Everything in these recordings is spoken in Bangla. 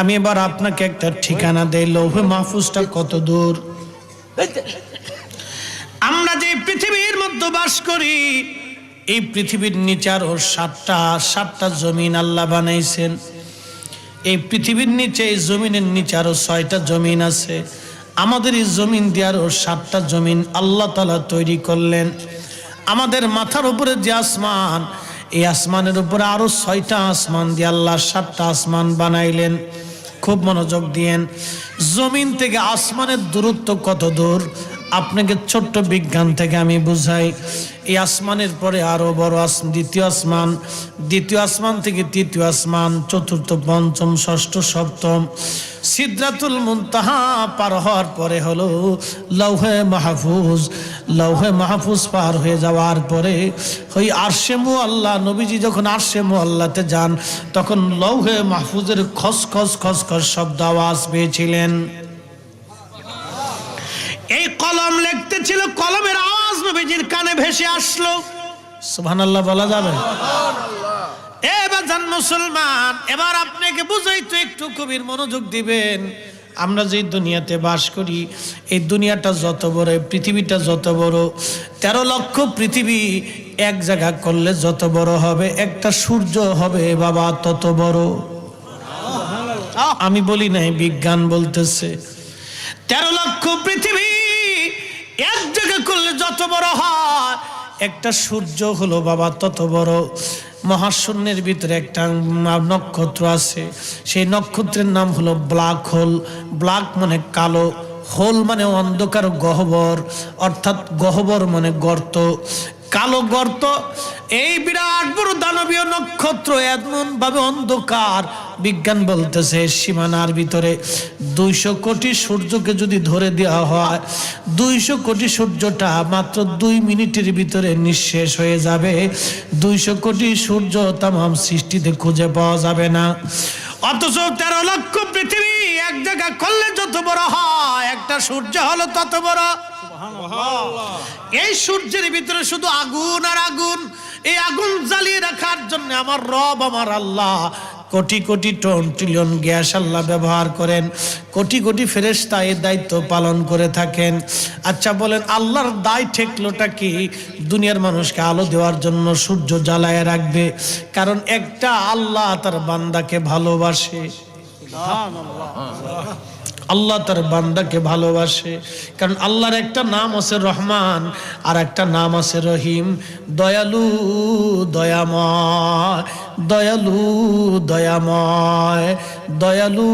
আমি এবার আপনাকে একটা ঠিকানা দেই লৌহে মাহফুজটা কত দূর? আমরা যে পৃথিবীর মধ্যে বাস করি, এই পৃথিবীর নিচে আরও সাতটা সাতটা জমিন আল্লাহ বানাইছেন। এই পৃথিবীর নিচে, এই জমিনের নিচে আরও ছয়টা জমিন আছে। আমাদের এই জমিন দিয়ে আরও সাতটা জমিন আল্লাহ তালা তৈরি করলেন। আমাদের মাথার উপরে যে আসমান, এই আসমানের উপরে আরও ছয়টা আসমান দিয়ে আল্লাহ সাতটা আসমান বানাইলেন। খুব মনোযোগ দিয়েন। জমিন থেকে আসমানের দূরত্ব কত দূর? আপনাকে ছোট্ট বিজ্ঞান থেকে আমি বুঝাই। এই আসমানের পরে আরও বড় আস, দ্বিতীয় আসমান। দ্বিতীয় আসমান থেকে তৃতীয় আসমান। চতুর্থ, পঞ্চম, ষষ্ঠ, সপ্তম। সিদ্ধাতুল মুনতাহা পার হওয়ার পরে হলো লৌহে মাহফুজ লৌহে মাহফুজ পার হয়ে যাওয়ার পরে ওই আরশে মু আল্লাহ নবীজি যখন আরশে মু আল্লাহতে যান, তখন লৌহে মাহফুজের খস খস খস খস শব্দ আওয়াজ পেয়েছিলেন। এই কলম লিখতে ছিল, কলমের আওয়াজ নবীজির কানে ভেসে আসলো। সুবহানাল্লাহ, বলা যাবে? এবার মুসলমান, এবার আপনাকে বুঝাই তো একটু কবির মনোযোগ দিবেন। আমরা যে দুনিয়াতে বাস করি, এই দুনিয়াটা যত বড় পৃথিবীটা যত বড়, তেরো লক্ষ পৃথিবী এক জায়গা করলে যত বড় হবে, একটা সূর্য হবে বাবা তত বড়। আমি বলি নাই, বিজ্ঞান বলতেছে। তেরো লক্ষ পৃথিবী এক জায়গা করলে যত বড় হয়, একটা সূর্য হলো বাবা তত বড়। মহাশূন্যের ভিতরে একটা নক্ষত্র আছে। সেই নক্ষত্রের নাম হলো ব্ল্যাক হোল। ব্ল্যাক মানে কালো, হোল মানে অন্ধকার, গহ্বর, অর্থাৎ গহ্বর মানে গর্ত। কালো গর্ত এই বিরাট বড় দানবীয় নক্ষত্র এমন ভাবে অন্ধকার। বিজ্ঞান বলতেছে সীমানার ভিতরে দুইশো কোটি সূর্যকে যদি ধরে দেওয়া হয় দুইশো কোটি সূর্যটা মাত্র দুই মিনিটের ভিতরে নিঃশেষ হয়ে যাবে। দুইশো কোটি সূর্য তাম সৃষ্টিতে খুঁজে পাওয়া যাবে না। অথচ তেরো লক্ষ পৃথিবী এক জায়গা করলে যত বড় হয় একটা সূর্য হলো তত বড়। এই সূর্যের ভিতরে শুধু আগুন আর আগুন। এই আগুন জ্বালিয়ে রাখার জন্য আমার রব, আমার আল্লাহ crore crore ton trillion gas আল্লাহ ব্যবহার করেন। কোটি কোটি ফেরেস্তা এর দায়িত্ব পালন করে থাকেন। আচ্ছা বলেন, আল্লাহর দায় ঠেকলোটা কি? দুনিয়ার মানুষকে আলো দেওয়ার জন্য সূর্য জ্বালায় রাখবে। কারণ একটা আল্লাহ তার বান্দাকে ভালোবাসে। আল্লাহ তার বান্দাকে ভালোবাসে। কারণ আল্লাহর একটা নাম আছে রহমান, আর একটা নাম আছে রহিম। দয়ালু, দয়াময় দয়ালু দয়াময় দয়ালু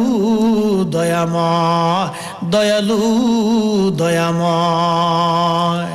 দয়াময় দয়ালু, দয়াময়।